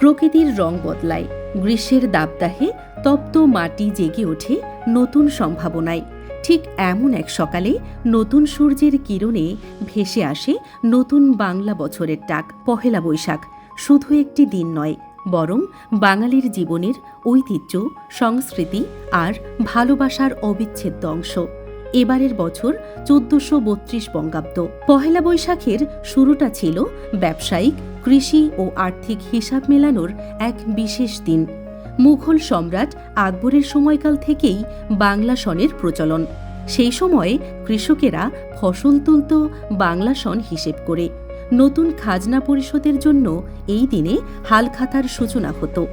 প্রকৃতির রং বদলায়, গ্রীষ্মের দাবদাহে তপ্ত মাটি জেগে ওঠে নতুন সম্ভাবনায়। ঠিক এমন এক সকালে নতুন সূর্যের কিরণে ভেসে আসে নতুন বাংলা বছরের টাক পহেলা বৈশাখ। শুধু একটি দিন নয়, বরং বাঙালির জীবনের ঐতিহ্য, সংস্কৃতি আর ভালোবাসার অবিচ্ছেদ্য অংশ। এবারের বছর চোদ্দশো বত্রিশ বঙ্গাব্দ। পহেলা বৈশাখের শুরুটা ছিল ব্যবসায়িক, কৃষি ও আর্থিক হিসাব মেলানোর এক বিশেষ দিন। মুঘল সম্রাট আকবরের সময়কাল থেকেই বাংলা সনের প্রচলন। সেই সময়ে কৃষকেরা ফসল তুলত, বাংলা সন হিসেব করে। নতুন খাজনা পরিশোধের জন্য এই দিনে হালখাতার সূচনা হতো।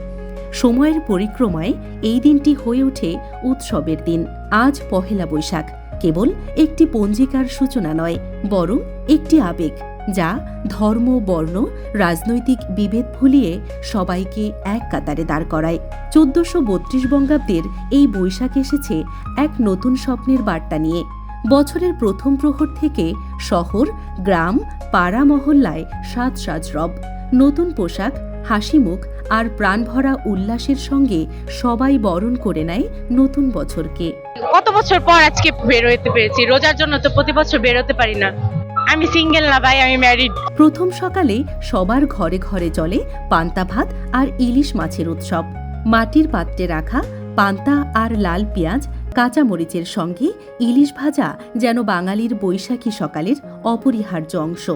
সময়ের পরিক্রমায় এই দিনটি হয়ে ওঠে উৎসবের দিন। আজ পহেলা বৈশাখ। কেবল একটি পঞ্জিকার সূচনা নয়, বরং একটি আবেগ, যা ধর্ম, বর্ণ, রাজনৈতিক বিভেদ ভুলিয়ে সবাইকে এক কাতারে দাঁড় করায়। চোদ্দশো বত্রিশ বঙ্গাব্দের এই বৈশাখ এসেছে এক নতুন স্বপ্নের বার্তা নিয়ে। বছরের প্রথম প্রহর থেকে শহর, গ্রাম, পাড়া মহল্লায় সাজ সাজ রব। নতুন পোশাক হাসিমুখ আর প্রাণভরা উল্লাসের সঙ্গে সবাই বরণ করে নেয় নতুন বছরকে। কত বছর পর আজকে বের হতে পেরেছি? রোজার জন্য তো প্রতি বছর বের হতে পারি না। আমি সিঙ্গেল না ভাই, আমি ম্যারিড প্রথম সকালে সবার ঘরে ঘরে চলে পান্তা ভাত আর ইলিশ মাছের উৎসব। মাটির পাত্রে রাখা পান্তা আর লাল পেঁয়াজ, কাঁচামরিচের সঙ্গে ইলিশ ভাজা যেন বাঙালির বৈশাখী সকালের অপরিহার্য অংশ।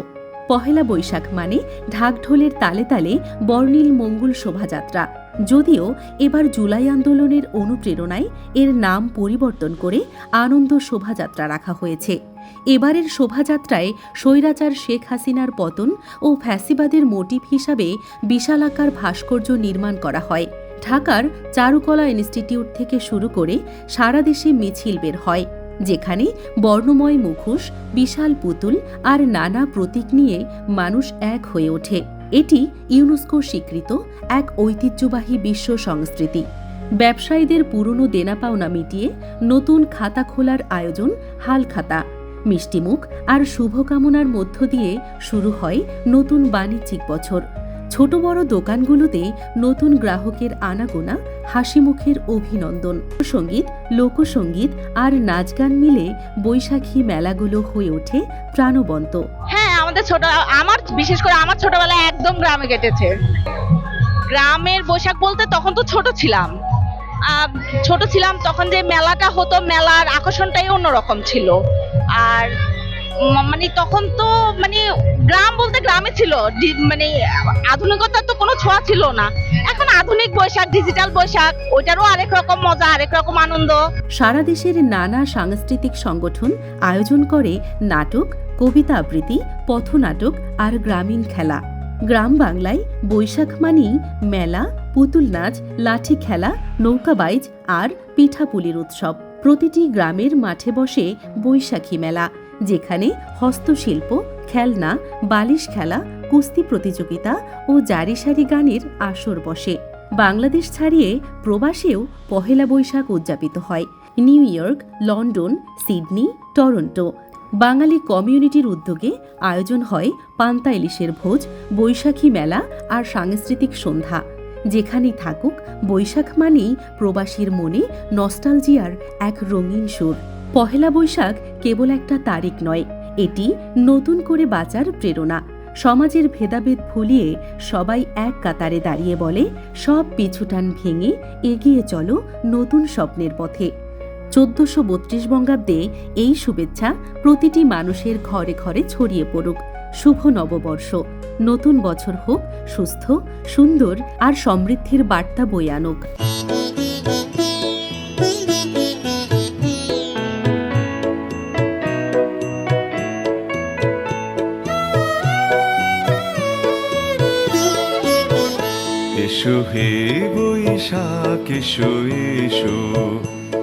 পহেলা বৈশাখ মানে ঢাকঢোলের তালে তালে বর্ণিল মঙ্গল শোভাযাত্রা। যদিও এবার জুলাই আন্দোলনের অনুপ্রেরণায় এর নাম পরিবর্তন করে আনন্দ শোভাযাত্রা রাখা হয়েছে। এবারের শোভাযাত্রায় স্বৈরাচার শেখ হাসিনার পতন ও ফ্যাসিবাদের মোটিভ হিসাবে বিশালাকার ভাস্কর্য নির্মাণ করা হয়। ঢাকার চারুকলা ইনস্টিটিউট থেকে শুরু করে সারা দেশে মিছিল বের হয়, যেখানে বর্ণময় মুখোশ, বিশাল পুতুল আর নানা প্রতীক নিয়ে মানুষ এক হয়ে ওঠে। এটি ইউনেস্কো স্বীকৃত এক ঐতিহ্যবাহী বিশ্ব সংস্কৃতি। ব্যবসায়ীদের পুরনো দেনা পাওনা মিটিয়ে নতুন খাতা খোলার আয়োজন হালখাতা মিষ্টিমুখ আর শুভকামনার মধ্য দিয়ে শুরু হয় নতুন বাণিজ্যিক বছর। ছোট বড় দোকানগুলোতে নতুন গ্রাহকের আনাগোনা হাসিমুখের অভিনন্দন। সংগীত লোকসঙ্গীত আর নাচ গান মিলে বৈশাখী মেলাগুলো হয়ে ওঠে প্রাণবন্ত। ছোট, আমার, বিশেষ করে আমার ছোটবেলায় একদম গ্রামে কেটেছে। গ্রামের বৈশাখ বলতে তখন তো ছোট ছিলাম। ছোট ছিলাম তখন যে মেলাটা হতো, মেলার আকর্ষণটাই অন্যরকম ছিল। আর মানে তখন তো মানে গ্রাম বলতে গ্রামে ছিল মানে আধুনিকতার তো কোনো ছোঁয়া ছিল না। এখন আধুনিক বৈশাখ ডিজিটাল বৈশাখ, ওইটারও আরেক রকম মজা, আরেক রকম আনন্দ। সারা দেশের নানা সাংস্কৃতিক সংগঠন আয়োজন করে নাটক কবিতা আবৃত্তি, পথনাটক আর গ্রামীণ খেলা। গ্রাম বাংলায় বৈশাখ মানেই মেলা, পুতুল নাচ, লাঠি খেলা নৌকাবাইজ আর পিঠাপুলির উৎসব। প্রতিটি গ্রামের মাঠে বসে বৈশাখী মেলা, যেখানে হস্তশিল্প, খেলনা, বালিশ খেলা, কুস্তি প্রতিযোগিতা ও জারি সারি গানের আসর বসে। বাংলাদেশ ছাড়িয়ে প্রবাসেও পহেলা বৈশাখ উদযাপিত হয়। New York, London, Sydney, Toronto Bangali কমিউনিটির উদ্যোগে আয়োজন হয় পান্তা ইলিশের ভোজ, বৈশাখী মেলা আর সাংস্কৃতিক সন্ধ্যা। যেখানেই থাকুক, বৈশাখ মানেই প্রবাসীর মনে নস্টালজিয়ার এক রঙিন সুর। পহেলা বৈশাখ কেবল একটা তারিখ নয়, এটি নতুন করে বাঁচার প্রেরণা। সমাজের ভেদাভেদ ভুলিয়ে সবাই এক কাতারে দাঁড়িয়ে বলে, সব পিছুটান ভেঙে এগিয়ে চলো নতুন স্বপ্নের পথে। চোদ্দশো বত্রিশ বঙ্গাব্দে এই শুভেচ্ছা প্রতিটি মানুষের ঘরে ঘরে ছড়িয়ে পড়ুক। শুভ নববর্ষ। নতুন বছর হোক, সুস্থ, সুন্দর আর সমৃদ্ধির বার্তা বয়ে আনুক। এসো বৈশাখ, এসো এসো।